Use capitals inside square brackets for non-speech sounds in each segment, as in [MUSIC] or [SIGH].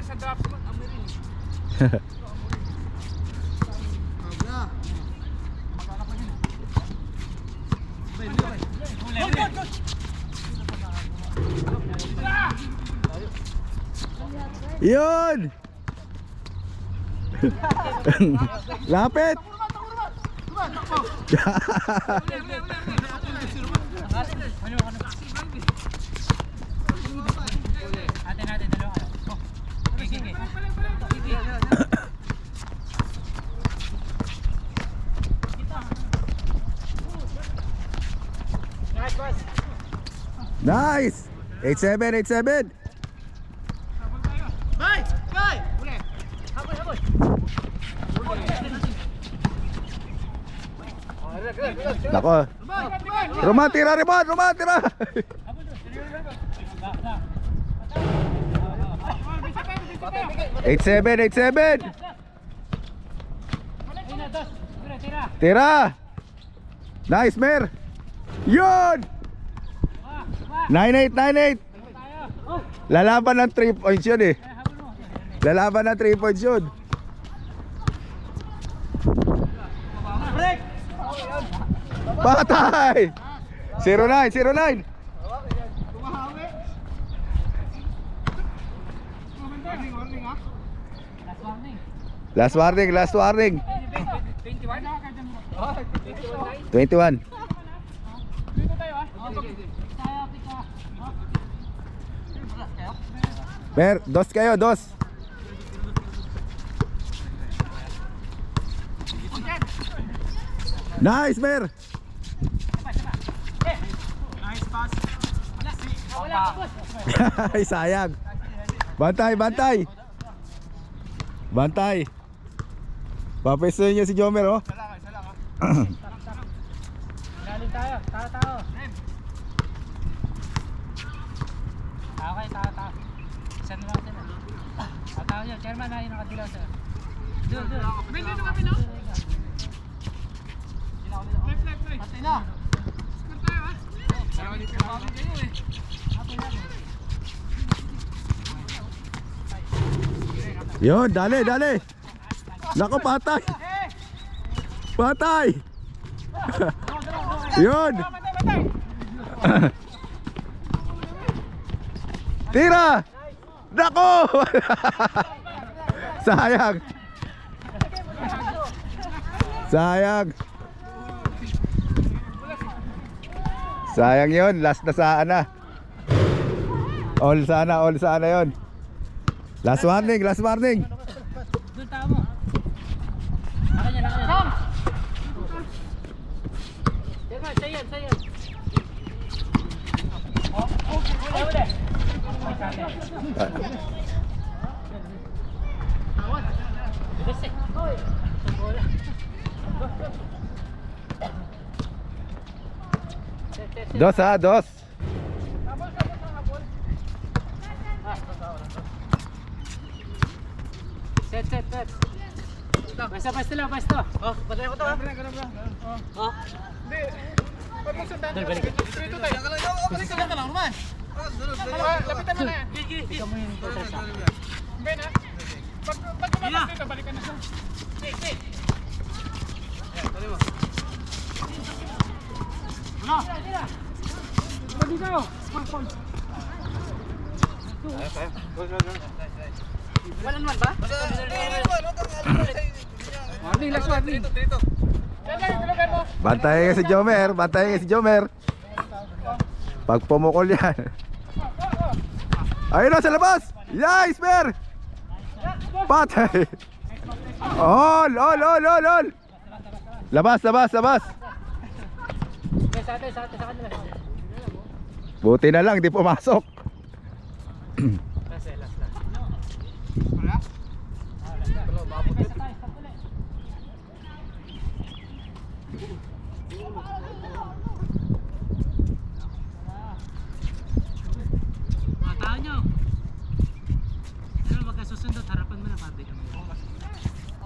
yan sa drops mo, amirin. Yun! Lapit! Ate natin, dalawa kayo. Oh. Sige, sige. Nice, boss. nice! 8-7, 8-7! Bay! Bay! Uli! Habol, habol! Nako. Roman, tira, Roman! Roman, tira! [LAUGHS] Eight seven, eight seven. Ayun na, dos. Tira, tira. Tira. Nice, Mer. Yun. Ah, ah. Nine eight, nine eight. Tayo. Oh, Lalaban ng 3 points yun eh. Lalaban ng 3 points yun. Patay. 09, 09. Warning, warning ha? Last warning. Last warning, last warning. 21? Oh, 21 21. line. Dito tayo ha? Tayo, pika. Oh. Mer, dos kayo, dos. Nice, Mer. [LAUGHS] Nice pass. Sayang. Bantay, bantay. Bantay. Papesto niyo si Jomer, oh. Isa lang, isa lang ha? [CLEARS THROAT] Galing tayo. Tao, tao. Tao kayo, tao, tao. Isa na lang sila. Tao, tao yun. Chairman na yung nakadilaw sila. Doon, doon. Ben, dito kami no? Left, left, right. Patay na. Score tayo ha? Dalawa dito yung bago kayo eh. Yun, dali, dali. Nako, patay. Patay. [LAUGHS] Yun. [LAUGHS] Tira. Nako. [LAUGHS] Sayang. Sayang. Sayang yun, last na sana. All sana, all sana yun. Last warning, last warning. Doon tao mo. Akin yan, akin yan. Chairman, sa'yo yan, sa'yo yan. Oh, okay, huli, huli. Ay, sabi. Bilis eh. Bola. Set, set, set. Dos ha, dos. Set, set, set. Basta, basta lang, basta. Oh, patay ko to ha. Ganun. Oh. Oh. Hindi. Pag mo sundan. Dal, balik. Dito tayo. Balik ka lang naman. Lapitan mo na yan. Ikaw mo yung total sa. Ben ha? Pag, pag kumabas dito, balikan na siya. Wait, wait. Ano dito? Full, full. Wala naman ba? Warning, last warning. Dito, Yan lang yung tulugan mo. Bantay nga si Jomer, bantay nga si Jomer. Pag pumukol yan. Ayun na sa labas! Nice, Mer! Patay! All, all, all, all, all! Labas, labas, labas! Buti na lang, di pumasok. [CLEARS THROAT]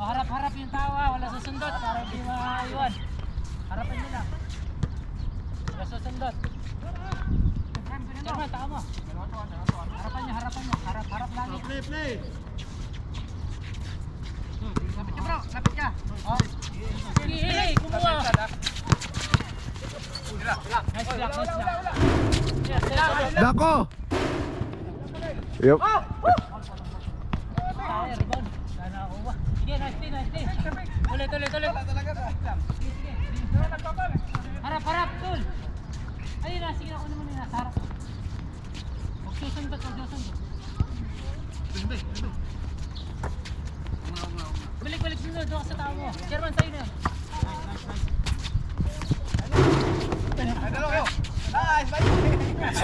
O harap-harap yung tao ha, wala susundot para hindi maiwan. Harapan nyo lang. Wala susundot. Chairman, taka mo. Harapan niyo, harapan niyo. Harap, harap lagi. Play, play. Lapit ka bro, lapit ka. Oh. Hey, kumuha. Nice block, nice block. Yes, yes. Dako! Yup. Tayo, Sige, nice play, nice play. Ulit, ulit, ulit. Sige, sige. Harap, harap, tul. Ayun na, sige ako naman yung nasa harap. Huwag susundot, huwag susundot. Balik, balik, sunod. Doon ka sa tao mo. Chairman, sa'yo na.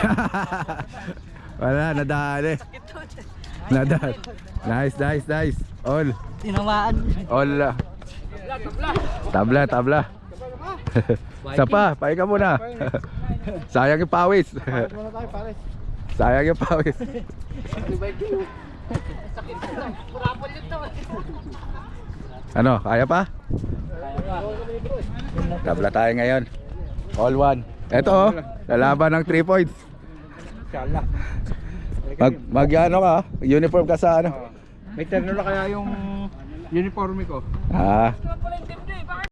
[LAUGHS] Wala, nadali. Nadali. Nice, nice, nice. All. Tinamaan. All. Tabla, tabla. [LAUGHS] Isa pa, pahinga muna. [LAUGHS] Sayang yung pawis. [LAUGHS] Sayang yung pawis. Ano, kaya pa? Tabla tayo ngayon. All one. Ito oh, lalaban ng 3 points. Inshallah. Mag, mag ano ka, uniform ka sa ano. May terno na kaya yung uniforme ko. Ah,